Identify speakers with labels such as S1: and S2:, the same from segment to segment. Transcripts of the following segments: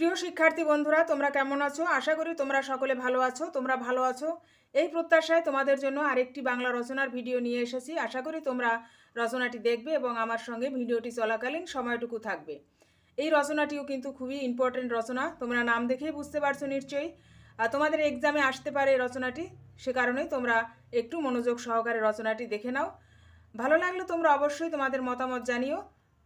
S1: প্রিয় শিক্ষার্থী বন্ধুরা, তোমরা কেমন আছো? আশা করি তোমরা সকলে ভালো আছো, তোমরা ভালো আছো। এই প্রত্যাশায় তোমাদের জন্য আরেকটি বাংলা রচনার ভিডিও নিয়ে এসেছি। আশা করি তোমরা রচনাটি দেখবে এবং আমার সঙ্গে ভিডিওটি চলাকালীন সময়টুকু থাকবে। এই রচনাটিও কিন্তু খুবই ইম্পর্টেন্ট রচনা। তোমরা নাম দেখেই বুঝতে পারছ নিশ্চয়ই। তোমাদের এক্সামে আসতে পারে এই রচনাটি। সে কারণেই তোমরা একটু মনোযোগ সহকারে রচনাটি দেখে নাও। ভালো লাগলে তোমরা অবশ্যই তোমাদের মতামত জানিও,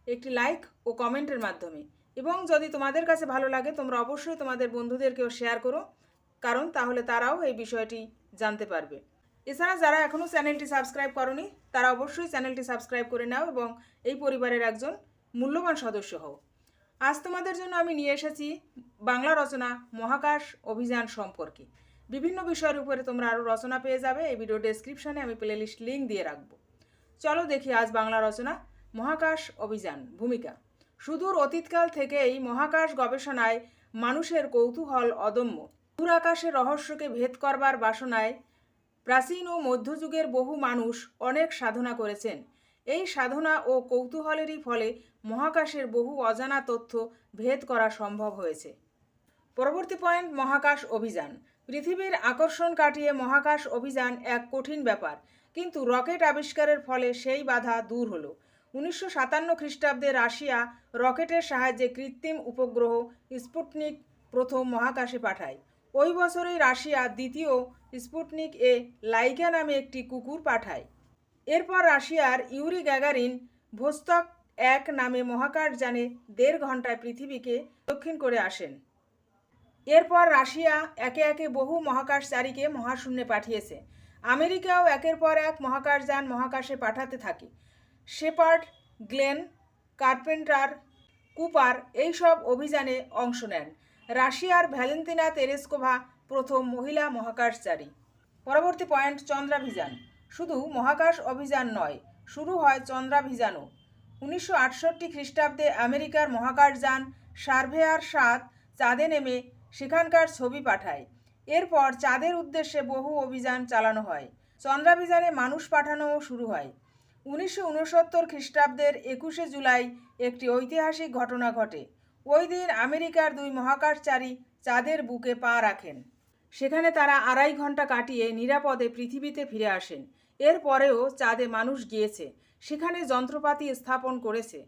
S1: একটি লাইক ও কমেন্টের মাধ্যমে। এবং যদি তোমাদের কাছে ভালো লাগে, তোমরা অবশ্যই তোমাদের বন্ধুদেরকেও শেয়ার করো, কারণ তাহলে তারাও এই বিষয়টি জানতে পারবে। এছাড়া যারা এখনও চ্যানেলটি সাবস্ক্রাইব করনি, তারা অবশ্যই চ্যানেলটি সাবস্ক্রাইব করে নাও এবং এই পরিবারের একজন মূল্যবান সদস্য হও। আজ তোমাদের জন্য আমি নিয়ে এসেছি বাংলা রচনা মহাকাশ অভিযান সম্পর্কে। বিভিন্ন বিষয়ের উপরে তোমরা আরও রচনা পেয়ে যাবে, এই ভিডিও ডেসক্রিপশনে আমি প্লেলিস্ট লিঙ্ক দিয়ে রাখব। চলো দেখি আজ বাংলা রচনা মহাকাশ অভিযান ভূমিকা। সুদূর অতীতকাল থেকেই মহাকাশ গবেষণায় মানুষের কৌতূহল অদম্য। দূর আকাশের রহস্যকে ভেদ করবার বাসনায় প্রাচীন ও মধ্যযুগের বহু মানুষ অনেক সাধনা করেছেন। এই সাধনা ও কৌতূহলেরই ফলে মহাকাশের বহু অজানা তথ্য ভেদ করা সম্ভব হয়েছে। পরবর্তী পয়েন্ট, মহাকাশ অভিযান। পৃথিবীর আকর্ষণ কাটিয়ে মহাকাশ অভিযান এক কঠিন ব্যাপার, কিন্তু রকেট আবিষ্কারের ফলে সেই বাধা দূর হলো। উনিশশো সাতান্ন খ্রিস্টাব্দে রাশিয়া রকেটের সাহায্যে কৃত্রিম উপগ্রহ স্পুটনিক প্রথম মহাকাশে পাঠায়। ওই বছরেই রাশিয়া দ্বিতীয় স্পুটনিক এ লাইকা নামে একটি কুকুর পাঠায়। এরপর রাশিয়ার ইউরি গ্যাগারিন ভোস্তক এক নামে মহাকাশযানে দেড় ঘন্টায় পৃথিবীকে দক্ষিণ করে আসেন। এরপর রাশিয়া একে একে বহু মহাকাশচারীকে মহাশূন্যে পাঠিয়েছে। আমেরিকাও একের পর এক মহাকাশযান মহাকাশে পাঠাতে থাকে। শেপার্ড, গ্লেন, কার্পেন্টার, কুপার এইসব অভিযানে অংশ নেন। রাশিয়ার ভ্যালেন্তিনা তেরেস্কোভা প্রথম মহিলা মহাকাশচারী। পরবর্তী পয়েন্ট চন্দ্রাভিযান। শুধু মহাকাশ অভিযান নয়, শুরু হয় চন্দ্রাভিযানও। উনিশশো আটষট্টি খ্রিস্টাব্দে আমেরিকার মহাকাশযান সার্ভেয়ার সাত চাঁদে নেমে সেখানকার ছবি পাঠায়। এরপর চাঁদের উদ্দেশ্যে বহু অভিযান চালানো হয়। চন্দ্রাভিযানে মানুষ পাঠানোও শুরু হয়। উনিশশো উনসত্তর খ্রিস্টাব্দের একুশে জুলাই একটি ঐতিহাসিক ঘটনা ঘটে। ওই দিন আমেরিকার দুই মহাকাশচারী চাঁদের বুকে পা রাখেন। সেখানে তারা আড়াই ঘণ্টা কাটিয়ে নিরাপদে পৃথিবীতে ফিরে আসেন। এরপরেও চাঁদে মানুষ গিয়েছে, সেখানে যন্ত্রপাতি স্থাপন করেছে,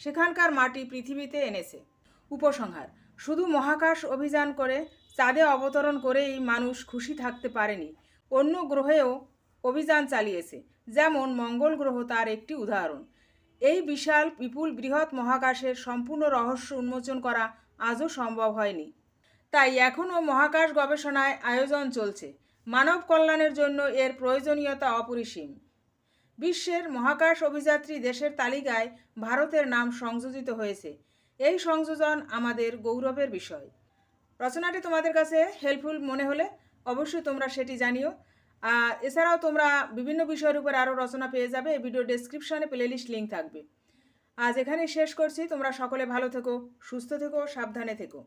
S1: সেখানকার মাটি পৃথিবীতে এনেছে। উপসংহার, শুধু মহাকাশ অভিযান করে চাঁদে অবতরণ করেই মানুষ খুশি থাকতে পারেনি। অন্য গ্রহেও অভিযান চালিয়েছে। যেমন মঙ্গল গ্রহ তার একটি উদাহরণ। এই বিশাল, বিপুল বৃহৎ মহাকাশের সম্পূর্ণ রহস্য উন্মোচন করা আজও সম্ভব হয়নি। তাই এখনও মহাকাশ গবেষণায় আয়োজন চলছে। মানব কল্যাণের জন্য এর প্রয়োজনীয়তা অপরিসীম। বিশ্বের মহাকাশ অভিযাত্রী দেশের তালিকায় ভারতের নাম সংযোজিত হয়েছে। এই সংযোজন আমাদের গৌরবের বিষয়। রচনাটি তোমাদের কাছে হেল্পফুল মনে হলে অবশ্যই তোমরা সেটি জানিও। এছাড়াও তোমরা বিভিন্ন বিষয়ের উপর আরও রচনা পেয়ে যাবে। এই ভিডিও ডেসক্রিপশনে প্লেলিস্ট লিঙ্ক থাকবে। আজ এখানে শেষ করছি। তোমরা সকলে ভালো থেকো, সুস্থ থেকো, সাবধানে থেকো।